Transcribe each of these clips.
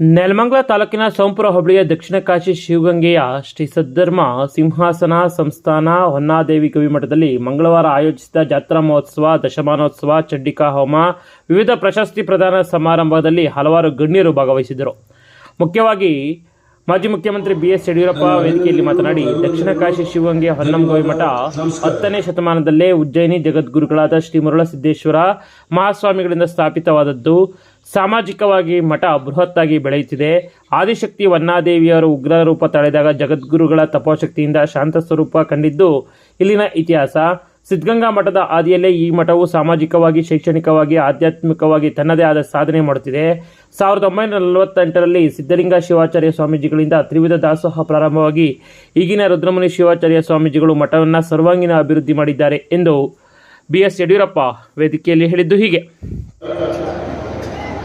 ನೆಲಮಂಗಲ ತಾಲೂಕಿನ ಸೋಂಪುರ ಹೋಬಳಿಯ ದಕ್ಷಿಣ ಕಾಶಿ ಶಿವಗಂಗೆಯ ಶ್ರೀ ಸದ್ಧರ್ಮ ಸಿಂಹಾಸನ ಸಂಸ್ಥಾನ ಹೊನ್ನಾದೇವಿ ಗವಿಮಠದಲ್ಲಿ ಮಂಗಳವಾರ ಆಯೋಜಿಸಿದ ಜಾತ್ರಾ ಮಹೋತ್ಸವ, ದಶಮಾನೋತ್ಸವ, ಚಂಡಿಕಾ ಹೋಮ, ವಿವಿಧ ಪ್ರಶಸ್ತಿ ಪ್ರದಾನ ಸಮಾರಂಭದಲ್ಲಿ ಹಲವಾರು ಗಣ್ಯರು ಭಾಗವಹಿಸಿದರು ಮುಖ್ಯವಾಗಿ ಮಾಜಿ ಮುಖ್ಯಮಂತ್ರಿ ಬಿ ಎಸ್ ಯಡಿಯೂರಪ್ಪ ವೇದಿಕೆಯಲ್ಲಿ ಮಾತನಾಡಿ, ದಕ್ಷಿಣ ಕಾಶಿ ಶಿವಗಂಗೆ ಹೊನ್ನಂಗೋವಿ ಮಠ ಹತ್ತನೇ ಶತಮಾನದಲ್ಲೇ ಉಜ್ಜಯಿನಿ ಜಗದ್ಗುರುಗಳಾದ ಶ್ರೀ ಮರುಳಸಿದ್ದೇಶ್ವರ ಮಹಾಸ್ವಾಮಿಗಳಿಂದ ಸ್ಥಾಪಿತವಾದದ್ದು. ಸಾಮಾಜಿಕವಾಗಿ ಮಠ ಬೃಹತ್ತಾಗಿ ಬೆಳೆಯುತ್ತಿದೆ. ಆದಿಶಕ್ತಿ ವನ್ನಾದೇವಿಯವರು ಉಗ್ರ ರೂಪ ತಳೆದಾಗ ಜಗದ್ಗುರುಗಳ ತಪೋಶಕ್ತಿಯಿಂದ ಶಾಂತ ಸ್ವರೂಪ ಕಂಡಿದ್ದು ಇಲ್ಲಿನ ಇತಿಹಾಸ. ಸಿದ್ಧಗಂಗಾ ಮಠದ ಆದಿಯಲ್ಲೇ ಈ ಮಠವು ಸಾಮಾಜಿಕವಾಗಿ, ಶೈಕ್ಷಣಿಕವಾಗಿ, ಆಧ್ಯಾತ್ಮಿಕವಾಗಿ ತನ್ನದೇ ಆದ ಸಾಧನೆ ಮಾಡುತ್ತಿದೆ. ಸಾವಿರದ ಒಂಬೈನೂರ ನಲವತ್ತೆಂಟರಲ್ಲಿ ಸಿದ್ಧಲಿಂಗ ಶಿವಾಚಾರ್ಯ ಸ್ವಾಮೀಜಿಗಳಿಂದ ತ್ರಿವಿಧ ದಾಸೋಹ ಪ್ರಾರಂಭವಾಗಿ ಈಗಿನ ರುದ್ರಮುನಿ ಶಿವಾಚಾರ್ಯ ಸ್ವಾಮೀಜಿಗಳು ಮಠವನ್ನು ಸರ್ವಾಂಗೀಣ ಅಭಿವೃದ್ಧಿ ಮಾಡಿದ್ದಾರೆ ಎಂದು ಬಿ ಎಸ್ ಯಡಿಯೂರಪ್ಪ ವೇದಿಕೆಯಲ್ಲಿ ಹೇಳಿದ್ದು ಹೀಗೆ.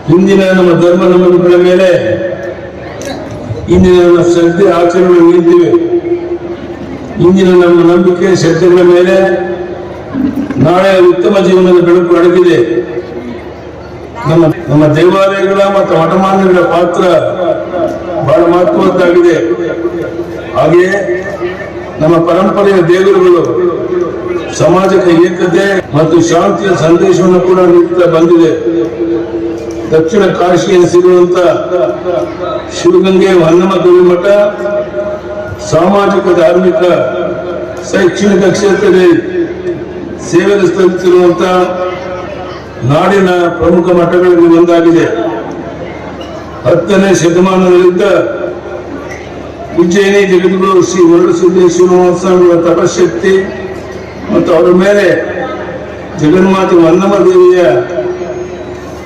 ಹಿಂದಿನ ನಮ್ಮ ಧರ್ಮ ನಂಬಿಕೆಗಳ ಮೇಲೆ ಇಂದಿನ ನಮ್ಮ ಶ್ರದ್ಧೆ ಆಚರಣೆಗಳು ಇಂದಿನ ನಮ್ಮ ನಂಬಿಕೆ, ಶ್ರದ್ಧೆಗಳ ಮೇಲೆ ನಾಳೆ ಉತ್ತಮ ಜೀವನದ ಬೆಳಕು ಅಡಗಿದೆ. ನಮ್ಮ ನಮ್ಮ ದೇವಾಲಯಗಳ ಮತ್ತು ಮಠಮಾನ್ಯಗಳ ಪಾತ್ರ ಬಹಳ ಮಹತ್ವದ್ದಾಗಿದೆ. ಹಾಗೆಯೇ ನಮ್ಮ ಪರಂಪರೆಯ ದೇವರುಗಳು ಸಮಾಜಕ್ಕೆ ಏಕತೆ ಮತ್ತು ಶಾಂತಿಯ ಸಂದೇಶವನ್ನು ಕೂಡ ನೀಡುತ್ತಾ ಬಂದಿದೆ. ದಕ್ಷಿಣ ಕಾಶಿಯಲ್ಲಿ ಸಿಗುವಂತ ಶಿವಗಂಗೆ ಹೊನ್ನಮ ಮಠ ಸಾಮಾಜಿಕ, ಧಾರ್ಮಿಕ, ಶೈಕ್ಷಣಿಕ ಕ್ಷೇತ್ರದಲ್ಲಿ ಸೇವೆ ಸಲ್ಲಿಸಿರುವಂತ ನಾಡಿನ ಪ್ರಮುಖ ಮಠಗಳಲ್ಲಿ ಒಂದಾಗಿದೆ. ಹತ್ತನೇ ಶತಮಾನದಲ್ಲಿದ್ದ ಉಜ್ಜಯಿನಿ ಜಗದ್ಗುರು ಶ್ರೀ ಶ್ರೀನಿವಾಸ ಸ್ವಾಮಿಗಳ ತಪಶಕ್ತಿ ಮತ್ತು ಅವರ ಮೇಲೆ ಜಗನ್ಮಾತೆ ವನ್ನಮ ದೇವಿಯ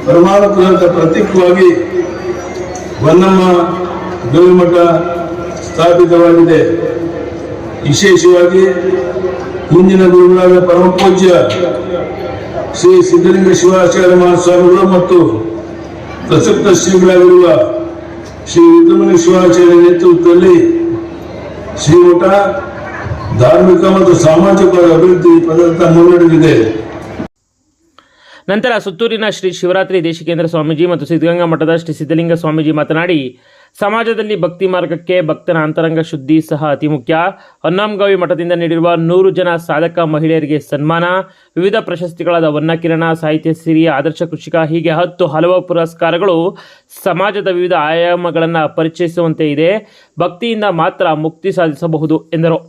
ಪರಮಾನುಗ್ರಹದ ಪ್ರತೀಕವಾಗಿ ವನ್ನಮ್ಮ ಗವಿಮಠ ಸ್ಥಾಪಿತವಾಗಿದೆ. ವಿಶೇಷವಾಗಿ ಹಿಂದಿನ ಗುರುಗಳಾದ ಪರಮ ಪೂಜ್ಯ ಶ್ರೀ ಸಿದ್ಧಲಿಂಗ ಶಿವಾಚಾರ್ಯ ಮಹಾಸ್ವಾಮಿಗಳು ಮತ್ತು ಪ್ರಸಕ್ತ ಶ್ರೀಗಳಾಗಿರುವ ಶ್ರೀ ರುದ್ರಮುನಿ ಶಿವಾಚಾರ್ಯ ನೇತೃತ್ವದಲ್ಲಿ ಶ್ರೀಮಠ ಧಾರ್ಮಿಕ ಮತ್ತು ಸಾಮಾಜಿಕ ಅಭಿವೃದ್ಧಿ ಪದಾರ್ಥ ಮುನ್ನಡೆದಿದೆ ನಂತರ ಸುತ್ತೂರಿನ ಶ್ರೀ ಶಿವರಾತ್ರಿ ದೇಶಿಕೇಂದ್ರ ಸ್ವಾಮೀಜಿ ಮತ್ತು ಸಿದ್ಧಗಂಗಾ ಮಠದ ಶ್ರೀ ಸಿದ್ಧಲಿಂಗ ಸ್ವಾಮೀಜಿ ಮಾತನಾಡಿ, ಸಮಾಜದಲ್ಲಿ ಭಕ್ತಿ ಮಾರ್ಗಕ್ಕೆ ಭಕ್ತನ ಅಂತರಂಗ ಶುದ್ಧಿ ಸಹ ಅತಿ ಮುಖ್ಯ. ಹೊನ್ನಾಂಗಾವಿ ಮಠದಿಂದ ನೀಡಿರುವ ನೂರು ಜನ ಸಾಧಕ ಮಹಿಳೆಯರಿಗೆ ಸನ್ಮಾನ. ವಿವಿಧ ಪ್ರಶಸ್ತಿಗಳಾದ ವನ್ನಕಿರಣ, ಸಾಹಿತ್ಯ ಸಿರಿ, ಆದರ್ಶ ಕೃಷಿಕ, ಹೀಗೆ ಹತ್ತು ಹಲವು ಪುರಸ್ಕಾರಗಳು ಸಮಾಜದ ವಿವಿಧ ಆಯಾಮಗಳನ್ನು ಪರಿಚಯಿಸುವಂತೆ ಇದೆ. ಭಕ್ತಿಯಿಂದ ಮಾತ್ರ ಮುಕ್ತಿ ಸಾಧಿಸಬಹುದು ಎಂದರು.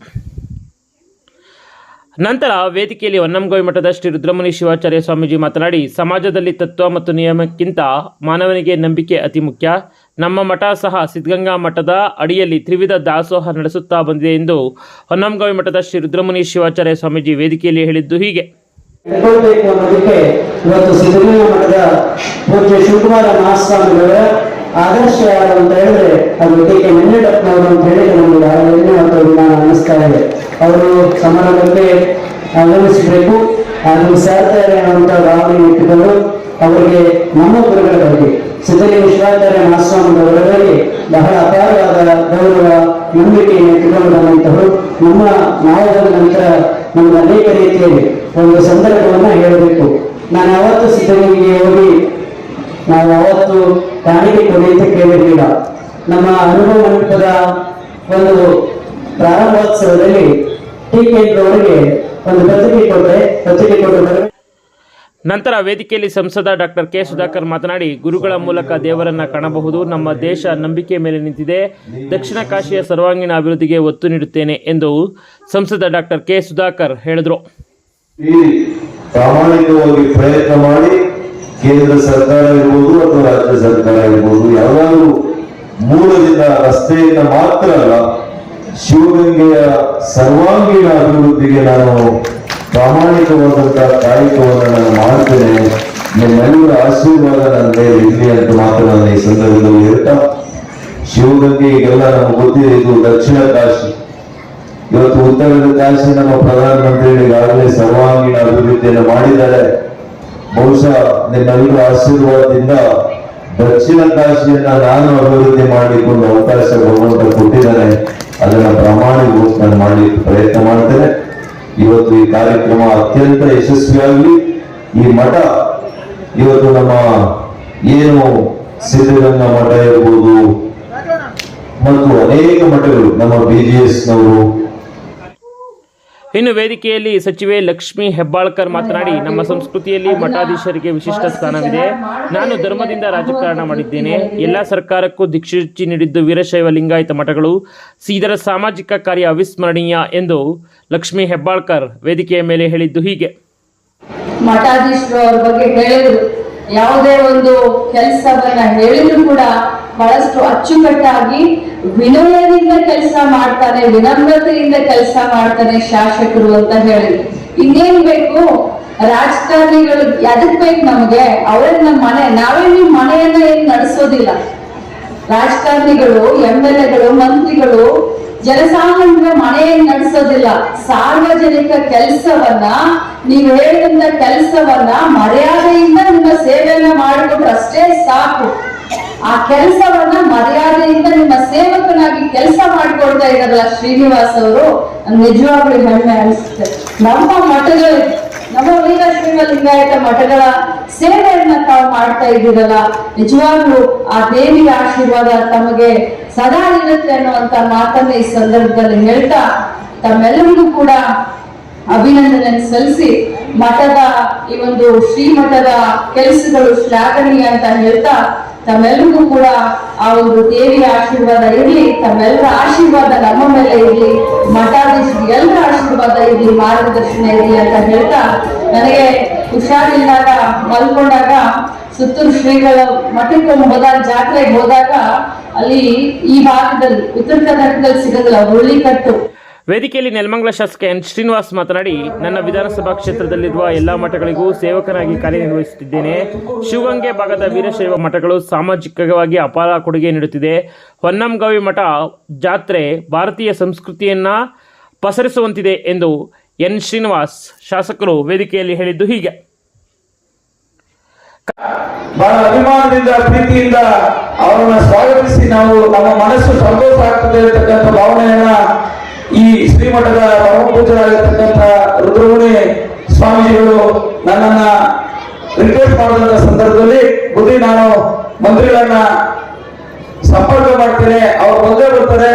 ನಂತರ ವೇದಿಕೆಯಲ್ಲಿ ಹೊನ್ನಂಗೋಯಿ ಮಠದ ಶ್ರೀ ರುದ್ರಮುನಿ ಶಿವಾಚಾರ್ಯ ಸ್ವಾಮೀಜಿ ಮಾತನಾಡಿ, ಸಮಾಜದಲ್ಲಿ ತತ್ವ ಮತ್ತು ನಿಯಮಕ್ಕಿಂತ ಮಾನವನಿಗೆ ನಂಬಿಕೆ ಅತಿ ಮುಖ್ಯ. ನಮ್ಮ ಮಠ ಸಹ ಸಿದ್ಧಗಂಗಾ ಮಠದ ಅಡಿಯಲ್ಲಿ ತ್ರಿವಿಧ ದಾಸೋಹ ನಡೆಸುತ್ತಾ ಬಂದಿದೆ ಎಂದು ಹೊನ್ನಂಗೋಯಿ ಮಠದ ಶ್ರೀ ರುದ್ರಮುನಿ ಶಿವಾಚಾರ್ಯ ಸ್ವಾಮೀಜಿ ವೇದಿಕೆಯಲ್ಲಿ ಹೇಳಿದ್ದು ಹೀಗೆ. ಇವತ್ತು ಆದರ್ಶ ಯಾರು ಅಂತ ಹೇಳಿದ್ರೆ ಅದು ಕೆ ಅಂತ ಹೇಳಿ ನಮಗೆ ಅನ್ನಿಸ್ತಾ ಇದೆ ಅವರು ಸಮಾರಂಭಕ್ಕೆ ಆಗಮಿಸಬೇಕು. ಆಗಮಿಸ್ತಾರೆ ಅನ್ನುವಂಥ ಭಾವನೆ ಇಟ್ಟುಕೊಂಡು ಅವರಿಗೆ ನಮ್ಮ ಗುರುಗಳ ಬಗ್ಗೆ ಸಿದ್ಧಲಿಂಗ ಶಿವಾಚಾರ್ಯ ಬಹಳ ಅಪಾರವಾದ ಗೌರವ, ನಂಬಿಕೆಯನ್ನು ಇಟ್ಟುಕೊಂಡು ಬಂದಂತವರು ನಮ್ಮ ನಾಯಕರ ನಂತರ ನಮ್ಮ ಅನೇಕ ರೀತಿಯಲ್ಲಿ ಒಂದು ಸಂದರ್ಭವನ್ನು ಹೇಳಬೇಕು. ನಾನು ಯಾವತ್ತು ಸಿದ್ಧಲಿಂಗಿಗೆ ಹೋಗಿ ನಾವು ಅವತ್ತು ಕಾಣಿಕೆ ಕೊಡಿ ಅಂತ ಕೇಳಿರಲಿಲ್ಲ. ನಮ್ಮ ಅನುಭವ ಮಂಟಪದ ಒಂದು ಪ್ರಾರಂಭೋತ್ಸವದಲ್ಲಿ ಟಿ ಅವರಿಗೆ ಒಂದು ಪತ್ರಿಕೆ ಕೊಟ್ಟೆ ಪತ್ರಿಕೆ ಕೊಟ್ಟು ನಂತರ ವೇದಿಕೆಯಲ್ಲಿ ಸಂಸದ ಡಾಕ್ಟರ್ ಕೆ ಸುಧಾಕರ್ ಮಾತನಾಡಿ ಗುರುಗಳ ಮೂಲಕ ದೇವರನ್ನ ಕಾಣಬಹುದು ನಮ್ಮ ದೇಶ ನಂಬಿಕೆ ಮೇಲೆ ನಿಂತಿದೆ ದಕ್ಷಿಣ ಕಾಶಿಯ ಸರ್ವಾಂಗೀಣ ಅಭಿವೃದ್ಧಿಗೆ ಒತ್ತು ನೀಡುತ್ತೇನೆ ಎಂದು ಸಂಸದ ಡಾಕ್ಟರ್ ಕೆ ಸುಧಾಕರ್ ಹೇಳಿದರು. ಪ್ರಾಮಾಣಿಕವಾಗಿ ಪ್ರಯತ್ನ ಮಾಡಿ ಕೇಂದ್ರ ಸರ್ಕಾರ ಇರ್ಬೋದು ಅಥವಾ ರಾಜ್ಯ ಸರ್ಕಾರ ಇರ್ಬೋದು ಯಾವಾಗಲೂ ಮೂಲದಿಂದ ರಸ್ತೆಯಿಂದ ಮಾತ್ರ ಅಲ್ಲ ಶಿವಗಂಗೆಯ ಸರ್ವಾಂಗೀಣ ಅಭಿವೃದ್ಧಿಗೆ ನಾನು ಪ್ರಾಮಾಣಿಕವಾದಂತಹ ಕಾಯಕವನ್ನು ನಾನು ಮಾಡ್ತೇನೆ ನಿಮ್ಮೆಲ್ಲರ ಆಶೀರ್ವಾದ ನನ್ನ ಮೇಲೆ ಇರಲಿ ಅಂತ ಮಾತ್ರ ನಾನು ಈ ಸಂದರ್ಭದಲ್ಲಿ ಹೇಳ್ತಾ. ಶಿವಗಂಗೆ ಈಗೆಲ್ಲ ನಮ್ಗೆ ಗೊತ್ತಿದೆ, ಇದು ದಕ್ಷಿಣ ಕಾಶಿ. ಇವತ್ತು ಉತ್ತರದ ಕಾಶಿ ನಮ್ಮ ಪ್ರಧಾನಮಂತ್ರಿ ಈಗಾಗಲೇ ಸರ್ವಾಂಗೀಣ ಅಭಿವೃದ್ಧಿಯನ್ನು ಮಾಡಿದ್ದಾರೆ. ಬಹುಶಃ ನಿಮ್ಮೆಲ್ಲರ ಆಶೀರ್ವಾದದಿಂದ ದಕ್ಷಿಣ ಕಾಶಿಯನ್ನ ನಾನು ಅಭಿವೃದ್ಧಿ ಮಾಡಿಕೊಂಡು ಅವಕಾಶ ಭಗವಂತ ಕೊಟ್ಟಿದ್ದಾನೆ ಅದನ್ನ ಪ್ರಾಮಾಣಿಕ ನಾನು ಮಾಡಲಿಕ್ಕೆ ಪ್ರಯತ್ನ ಮಾಡ್ತೇನೆ. ಇವತ್ತು ಈ ಕಾರ್ಯಕ್ರಮ ಅತ್ಯಂತ ಯಶಸ್ವಿಯಾಗಲಿ. ಈ ಮಠ ಇವತ್ತು ನಮ್ಮ ಏನು ಸಿದ್ಧಗಂಗಾ ಮಠ ಇರ್ಬೋದು, ಮತ್ತು ಅನೇಕ ಮಠಗಳು ನಮ್ಮ ಬಿ ಜಿ ನವರು ಇನ್ನು ವೇದಿಕೆಯಲ್ಲಿ ಸಚಿವೆ ಲಕ್ಷ್ಮಿ ಹೆಬ್ಬಾಳ್ಕರ್ ಮಾತನಾಡಿ, ನಮ್ಮ ಸಂಸ್ಕೃತಿಯಲ್ಲಿ ಮಠಾಧೀಶರಿಗೆ ವಿಶಿಷ್ಟ ಸ್ಥಾನವಿದೆ. ನಾನು ಧರ್ಮದಿಂದ ರಾಜಕಾರಣ ಮಾಡಿದ್ದೇನೆ. ಎಲ್ಲ ಸರ್ಕಾರಕ್ಕೂ ದಿಕ್ಸೂಚಿ ನೀಡಿದ್ದು ವೀರಶೈವ ಲಿಂಗಾಯತ ಮಠಗಳು. ಇದರ ಸಾಮಾಜಿಕ ಕಾರ್ಯ ಅವಿಸ್ಮರಣೀಯ ಎಂದು ಲಕ್ಷ್ಮಿ ಹೆಬ್ಬಾಳ್ಕರ್ ವೇದಿಕೆಯ ಮೇಲೆ ಹೇಳಿದ್ದು ಹೀಗೆ. ಯಾವುದೇ ಒಂದು ಕೆಲಸವನ್ನ ಹೇಳಿದ್ರು ಕೂಡ ಬಹಳಷ್ಟು ಅಚ್ಚುಕಟ್ಟಾಗಿ ವಿನಯದಿಂದ ಕೆಲಸ ಮಾಡ್ತಾರೆ ವಿನಮ್ರತೆಯಿಂದ ಕೆಲಸ ಮಾಡ್ತಾರೆ ಶಾಸಕರು ಅಂತ ಹೇಳಿ. ಇನ್ನೇನ್ ಬೇಕು? ರಾಜಕಾರಣಿಗಳು ಎದಕ್ ಬೇಕು ನಮ್ಗೆ? ಅವರೇ ಮನೆ. ನಾವೇ ನಿಮ್ ಮನೆಯನ್ನ ಏನ್ ನಡೆಸೋದಿಲ್ಲ. ರಾಜಕಾರಣಿಗಳು ಎಂ ಎಲ್ ಎಗಳು ಮಂತ್ರಿಗಳು ಜನಸಾಮಾನ್ಯರ ಮನೆಯನ್ನು ನಡೆಸೋದಿಲ್ಲ. ಸಾರ್ವಜನಿಕ ಕೆಲಸವನ್ನ, ನೀವು ಹೇಳಿದಂತ ಕೆಲಸವನ್ನ ಮರ್ಯಾದೆಯಿಂದ ನಿಮ್ಮ ಸೇವೆಯನ್ನ ಮಾಡಿಕೊಟ್ರೆ ಅಷ್ಟೇ ಸಾಕು. ಆ ಸೇವಕನಾಗಿ ಕೆಲಸ ಮಾಡ್ಕೊಳ್ತಾ ಇದ್ದಾರಲ್ಲ ಶ್ರೀನಿವಾಸ್ ಅವರು ನಿಜವಾಗ್ಲೂ ಹೆಮ್ಮೆ ಅನಿಸುತ್ತೆ. ನಮ್ಮ ಮಠಗಳು, ನಮ್ಮ ವೀರಶೈವ ಲಿಂಗಾಯತ ಮಠಗಳ ಸೇವೆಯನ್ನ ತಾವು ಮಾಡ್ತಾ ಇದ್ದೀರಲ್ಲ, ನಿಜವಾಗ್ಲೂ ಆ ದೇವಿಯ ಆಶೀರ್ವಾದ ತಮಗೆ ಸದಾ ಇರುತ್ತೆ ಅನ್ನುವಂತ ಮಾತನ್ನ ಈ ಸಂದರ್ಭದಲ್ಲಿ ಹೇಳ್ತಾ ತಮ್ಮೆಲ್ಲರಿಗೂ ಕೂಡ ಅಭಿನಂದನೆ ಸಲ್ಲಿಸಿ, ಮಠದ ಈ ಒಂದು ಶ್ರೀಮಠದ ಕೆಲಸಗಳು ಶ್ಲಾಘನೀಯ ಅಂತ ಹೇಳ್ತಾ ತಮ್ಮೆಲ್ಲರಿಗೂ ಕೂಡ ಆ ಒಂದು ದೇವಿಯ ಆಶೀರ್ವಾದ ಇರಲಿ, ತಮ್ಮೆಲ್ಲರ ಆಶೀರ್ವಾದ ನಮ್ಮ ಮೇಲೆ ಇರಲಿ ಮಠಾಧೀಶರು ಎಲ್ಲರ ಆಶೀರ್ವಾದ ಇರಲಿ, ಮಾರ್ಗದರ್ಶನ ಇರಲಿ ಅಂತ ಹೇಳ್ತಾ ನನಗೆ ಹುಷಾರಿಲ್ಲದಾಗ ಮಲ್ಕೊಂಡಾಗ ಸುತ್ತೂರು ಶ್ರೀಗಳ ಮಠಕ್ಕೆ ಹೋದಾಗ ಜಾತ್ರೆಗೆ ಹೋದಾಗ ಅಲ್ಲಿ ಈ ಭಾಗದಲ್ಲಿ ಉತ್ತರ ಕರ್ನಾಟಕದಲ್ಲಿ ಸಿಗೋದಿಲ್ಲ ಹುರುಳಿಕಟ್ಟು. ವೇದಿಕೆಯಲ್ಲಿ ನೆಲಮಂಗಲ ಶಾಸಕ ಎನ್ ಶ್ರೀನಿವಾಸ್ ಮಾತನಾಡಿ, ನನ್ನ ವಿಧಾನಸಭಾ ಕ್ಷೇತ್ರದಲ್ಲಿರುವ ಎಲ್ಲಾ ಮಠಗಳಿಗೂ ಸೇವಕನಾಗಿ ಕಾರ್ಯನಿರ್ವಹಿಸುತ್ತಿದ್ದೇನೆ. ಶಿವಗಂಗೆ ಭಾಗದ ವೀರಶೈವ ಮಠಗಳು ಸಾಮಾಜಿಕವಾಗಿ ಅಪಾರ ಕೊಡುಗೆ ನೀಡುತ್ತಿದೆ. ಹೊನ್ನಂಗವಿ ಮಠ ಜಾತ್ರೆ ಭಾರತೀಯ ಸಂಸ್ಕೃತಿಯನ್ನ ಪಸರಿಸುವಂತಿದೆ ಎಂದು ಎನ್ ಶ್ರೀನಿವಾಸ್ ಶಾಸಕರು ವೇದಿಕೆಯಲ್ಲಿ ಹೇಳಿದ್ದು ಹೀಗೆ. ಬಹಳ ಅಭಿಮಾನದಿಂದ, ಪ್ರೀತಿಯಿಂದ ಅವರನ್ನ ಸ್ವಾಗತಿಸಿ ನಾವು ನಮ್ಮ ಮನಸ್ಸು ಸಂತೋಷ ಆಗ್ತದೆ ಅಂತಕ್ಕಂಥ ಭಾವನೆಯನ್ನ ಈ ಶ್ರೀಮಠದ ಪರಮ ಪೂಜ್ಯರಾಗಿರ್ತಕ್ಕಂಥ ರುದ್ರಮುನಿ ಸ್ವಾಮೀಜಿಗಳು ನನ್ನನ್ನ ರಿಕ್ವೆಸ್ಟ್ ಮಾಡಿದಂತ ಸಂದರ್ಭದಲ್ಲಿ ಬುದ್ಧಿ ನಾನು ಮಂತ್ರಿಗಳನ್ನ ಸಂಪರ್ಕ ಮಾಡ್ತೇನೆ. ಅವ್ರು ಬಂದೇ ಬರ್ತಾರೆ.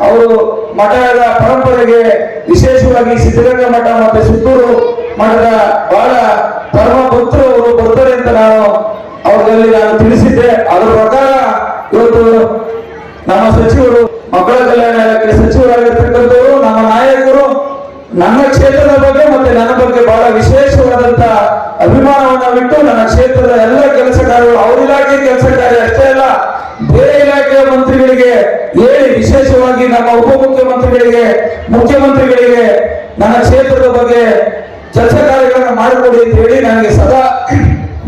ಅವರು ಮಠದ ಪರಂಪರೆಗೆ ವಿಶೇಷವಾಗಿ ಸಿದ್ಧಗಂಗಾ ಮಠ ಮತ್ತೆ ಸುತ್ತೂರು ಮಠದ ಬಹಳ ಪರಮ ಭಕ್ತರು ಅವರು ಬರ್ತಾರೆ ಅಂತ ನಾನು ಅವರಲ್ಲಿ ನಾನು ತಿಳಿಸಿದ್ದೆ. ಅದರ ಪ್ರಕಾರ ಇವತ್ತು ನಮ್ಮ ಸಚಿವರು ಮಕ್ಕಳ ಕಲ್ಯಾಣ ನನ್ನ ಕ್ಷೇತ್ರದ ಬಗ್ಗೆ ಮತ್ತೆ ನನ್ನ ಬಗ್ಗೆ ಬಹಳ ವಿಶೇಷವಾದಂತ ಅಭಿಮಾನವನ್ನ ಬಿಟ್ಟು ನನ್ನ ಕ್ಷೇತ್ರದ ಎಲ್ಲ ಕೆಲಸಗಾರರು ಅವ್ರ ಇಲಾಖೆ ಕೆಲಸ ಕಾರ್ಯ ಅಷ್ಟೇ ಅಲ್ಲ, ಬೇರೆ ಇಲಾಖೆಯ ಮಂತ್ರಿಗಳಿಗೆ ಹೇಳಿ, ವಿಶೇಷವಾಗಿ ನಮ್ಮ ಉಪಮುಖ್ಯಮಂತ್ರಿಗಳಿಗೆ, ಮುಖ್ಯಮಂತ್ರಿಗಳಿಗೆ ನನ್ನ ಕ್ಷೇತ್ರದ ಬಗ್ಗೆ ಕೆಲಸ ಕಾರ್ಯಗಳನ್ನು ಮಾಡಿಕೊಡಿ ಅಂತ ಹೇಳಿ ನನಗೆ ಸದಾ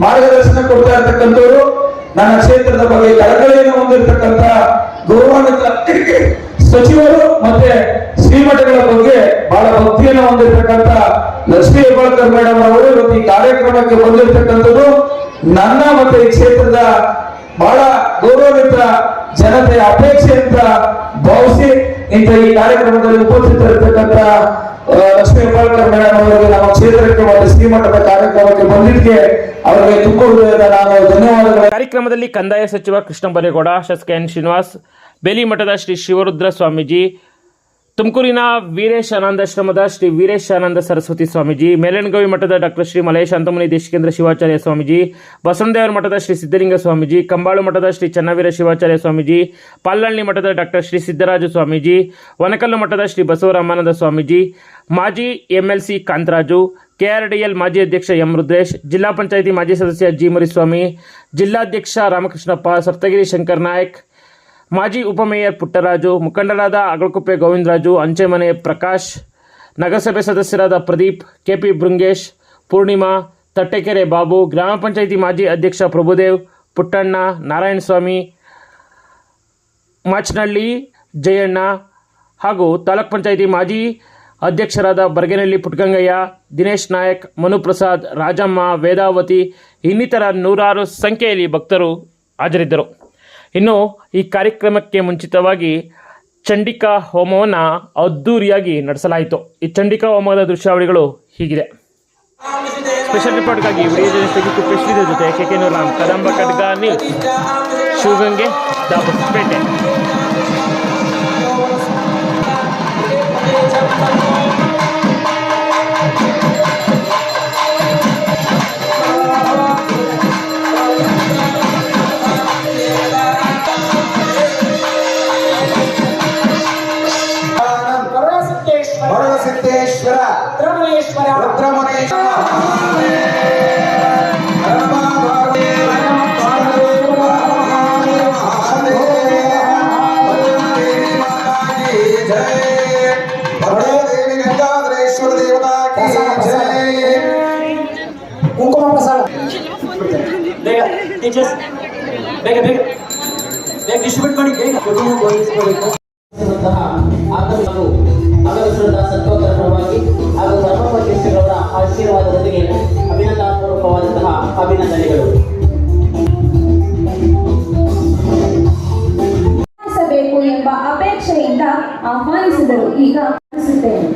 ಮಾರ್ಗದರ್ಶನ ಕೊಡ್ತಾ ಇರ್ತಕ್ಕಂಥವ್ರು, ನನ್ನ ಕ್ಷೇತ್ರದ ಬಗ್ಗೆ ಕಳಕಳಿಯನ್ನು ಹೊಂದಿರತಕ್ಕಂತ ಗೌರವಾನ್ವಿತ ಸಚಿವರು ಮತ್ತೆ ಶ್ರೀಮಠಗಳ ಬಗ್ಗೆ ಬಹಳ ಭಕ್ತಿಯನ್ನು ಹೊಂದಿರತಕ್ಕಂತ ಲಕ್ಷ್ಮೀ ಹೆಬ್ಬಾಳ್ಕರ್ ಮೇಡಮ್ ಅವರು ಇವತ್ತು ಈ ಕಾರ್ಯಕ್ರಮಕ್ಕೆ ಬಂದಿರತಕ್ಕಂಥದ್ದು ನನ್ನ ಮತ್ತೆ ಈ ಕ್ಷೇತ್ರದ ಬಹಳ ಗೌರವಿತ ಜನತೆಯ ಅಪೇಕ್ಷೆ ಅಂತ ಭಾವಿಸಿ ಇಂಥ ಈ ಕಾರ್ಯಕ್ರಮದಲ್ಲಿ ಉಪಸ್ಥಿತರಿರ್ತಕ್ಕಂಥ ಲಕ್ಷ್ಮೀ ಹೆಬ್ಬಾಳ್ಕರ್ ಮೇಡಮ್ ಅವರಿಗೆ ನಮ್ಮ ಕ್ಷೇತ್ರ ಶ್ರೀಮಠದ ಕಾರ್ಯಕ್ರಮಕ್ಕೆ ಬಂದಿದ್ದಕ್ಕೆ ಅವರಿಗೆ ತುಂಬ ಹೃದಯದ ನಾನು ಧನ್ಯವಾದಗಳು. ಕಾರ್ಯಕ್ರಮದಲ್ಲಿ ಕಂದಾಯ ಸಚಿವ ಕೃಷ್ಣ ಬರೇಗೌಡ ಶಾಸಕ ಎನ್ ಶ್ರೀನಿವಾಸ್ ಬೇಲಿಮಠದ ಶ್ರೀ ಶಿವರುದ್ರ ಸ್ವಾಮೀಜಿ ತುಮಕೂರಿನ ವೀರೇಶಾನಂದಾಶ್ರಮದ ಶ್ರೀ ವೀರೇಶಾನಂದ ಸರಸ್ವತಿ ಸ್ವಾಮೀಜಿ, ಮೇಲನಗವಿ ಮಠದ ಡಾಕ್ಟರ್ ಶ್ರೀ ಮಲೇಶ್ ಶಾಂತಮುನಿ ದೇಶಿಕೇಂದ್ರ ಶಿವಾಚಾರ್ಯ ಸ್ವಾಮೀಜಿ ಬಸವದೇವರ ಮಠದ ಶ್ರೀ ಸಿದ್ದಲಿಂಗ ಸ್ವಾಮೀಜಿ, ಕಂಬಾಳು ಮಠದ ಶ್ರೀ ಚನ್ನವೀರ ಶಿವಾಚಾರ್ಯ ಸ್ವಾಮೀಜಿ, ಪಾಲ್ನಳ್ಳಿ ಮಠದ ಡಾಕ್ಟರ್ ಶ್ರೀ ಸಿದ್ದರಾಜು ಸ್ವಾಮೀಜಿ, ವನಕಲ್ಲು ಮಠದ ಶ್ರೀ ಬಸವರಾಮಾನಂದ ಸ್ವಾಮೀಜಿ, ಮಾಜಿ ಎಂಎಲ್ಸಿ ಕಾಂತರಾಜು, ಕೆಆರ್ಡಿಎಲ್ ಮಾಜಿ ಅಧ್ಯಕ್ಷ ಎಂ ರುದ್ರೇಶ್, ಜಿಲ್ಲಾ ಪಂಚಾಯಿತಿ ಮಾಜಿ ಸದಸ್ಯ ಜಿ ಮುರಿಸ್ವಾಮಿ, ಜಿಲ್ಲಾಧ್ಯಕ್ಷ ರಾಮಕೃಷ್ಣಪ್ಪ, ಸಪ್ತಗಿರಿ ಶಂಕರ್ ನಾಯಕ್ ಮಾಜಿ ಉಪಮೇಯರ್ ಪುಟ್ಟರಾಜು, ಮುಖಂಡರಾದ ಅಗಳಕುಪ್ಪೆ ಗೋವಿಂದರಾಜು, ಅಂಚೆಮನೆ ಪ್ರಕಾಶ್, ನಗರಸಭೆ ಸದಸ್ಯರಾದ ಪ್ರದೀಪ್, ಕೆಪಿ ಬೃಂಗೇಶ್, ಪೂರ್ಣಿಮಾ, ತಟ್ಟೆಕೆರೆ ಬಾಬು, ಗ್ರಾಮ ಪಂಚಾಯಿತಿ ಮಾಜಿ ಅಧ್ಯಕ್ಷ ಪ್ರಭುದೇವ್, ಪುಟ್ಟಣ್ಣ, ನಾರಾಯಣಸ್ವಾಮಿ ಮಾಚನಹಳ್ಳಿ ಜಯಣ್ಣ ಹಾಗೂ ತಾಲೂಕ್ ಪಂಚಾಯಿತಿ ಮಾಜಿ ಅಧ್ಯಕ್ಷರಾದ ಬರ್ಗೇನಹಳ್ಳಿ ಪುಟ್ಟಗಂಗಯ್ಯ ದಿನೇಶ್ ನಾಯಕ್ ಮನುಪ್ರಸಾದ್ ರಾಜಮ್ಮ, ವೇದಾವತಿ, ಇನ್ನಿತರ ನೂರಾರು ಸಂಖ್ಯೆಯಲ್ಲಿ ಭಕ್ತರು ಹಾಜರಿದ್ದರು. ಇನ್ನು ಈ ಕಾರ್ಯಕ್ರಮಕ್ಕೆ ಮುಂಚಿತವಾಗಿ ಚಂಡಿಕಾ ಹೋಮವನ್ನು ಅದ್ದೂರಿಯಾಗಿ ನಡೆಸಲಾಯಿತು. ಈ ಚಂಡಿಕಾ ಹೋಮದ ದೃಶ್ಯಾವಳಿಗಳು ಹೀಗಿದೆ. ಸ್ಪೆಷಲ್ ರಿಪೋರ್ಟ್ಗಾಗಿ ಜೊತೆ ಕೆ ಕೆ ಕದಂಬ ಖಡ್ಗ ನ್ಯೂಸ್ ಶಿವಗಂಗೆ ದಾಬಸ್ಪೇಟೆ ಕುಂಕುಮ ಪ್ರಸಾದ ಬೇಗ ಟೀಚರ್ಸ್ ಬೇಗ ಬೇಗ ಬೇಗ ಡಿಸ್ಟ್ರಿಬ್ಯೂಟ್ ಮಾಡಿ ಬೇಗ ಇರುವಂತಹ ಆಹ್ವಾನಿಸಿದರು ಈಗ ಆಹ್ವಾನಿಸುತ್ತೇನೆ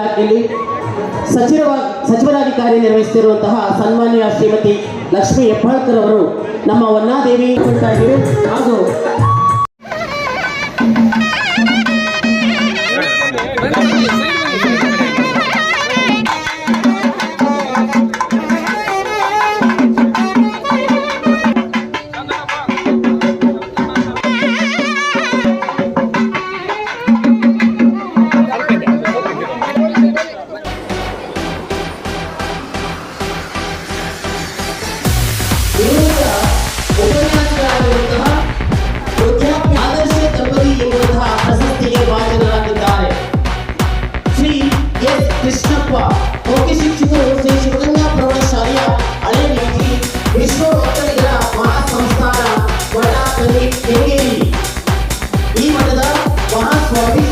ಇಲಾಖೆಯಲ್ಲಿ ಸಚಿವ ಸಚಿವರಾಗಿ ಕಾರ್ಯನಿರ್ವಹಿಸುತ್ತಿರುವಂತಹ ಸನ್ಮಾನ್ಯ ಶ್ರೀಮತಿ ಲಕ್ಷ್ಮೀ ಹೆಬ್ಬಾಳ್ಕರ್ ಅವರು ನಮ್ಮ ವನ್ನಾದೇವಿ ಹಾಗೂ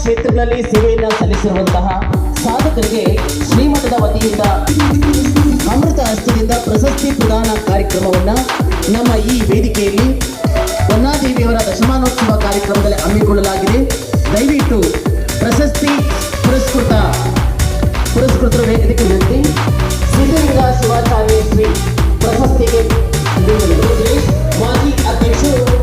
ಕ್ಷೇತ್ರಗಳಲ್ಲಿ ಸೇವೆಯನ್ನು ಸಲ್ಲಿಸಿರುವಂತಹ ಸಾಧಕರಿಗೆ ಶ್ರೀಮಠದ ವತಿಯಿಂದ ಅಮೃತ ಹಸ್ತದಿಂದ ಪ್ರಶಸ್ತಿ ಪ್ರದಾನ ಕಾರ್ಯಕ್ರಮವನ್ನು ನಮ್ಮ ಈ ವೇದಿಕೆಯಲ್ಲಿ ಹೊನ್ನಾದೇವಿಯವರ ದಶಮಾನೋತ್ಸವ ಕಾರ್ಯಕ್ರಮದಲ್ಲಿ ಹಮ್ಮಿಕೊಳ್ಳಲಾಗಿದೆ. ದಯವಿಟ್ಟು ಪ್ರಶಸ್ತಿ ಪುರಸ್ಕೃತ ಪುರಸ್ಕೃತರು ವೇದಿಕೆ ಸಿದ್ಧಲಿಂಗ ಶಿವಾಚಾರ್ಯ ಶ್ರೀ ಪ್ರಶಸ್ತಿಗೆ ಮಾಜಿ ಅಧ್ಯಕ್ಷರು.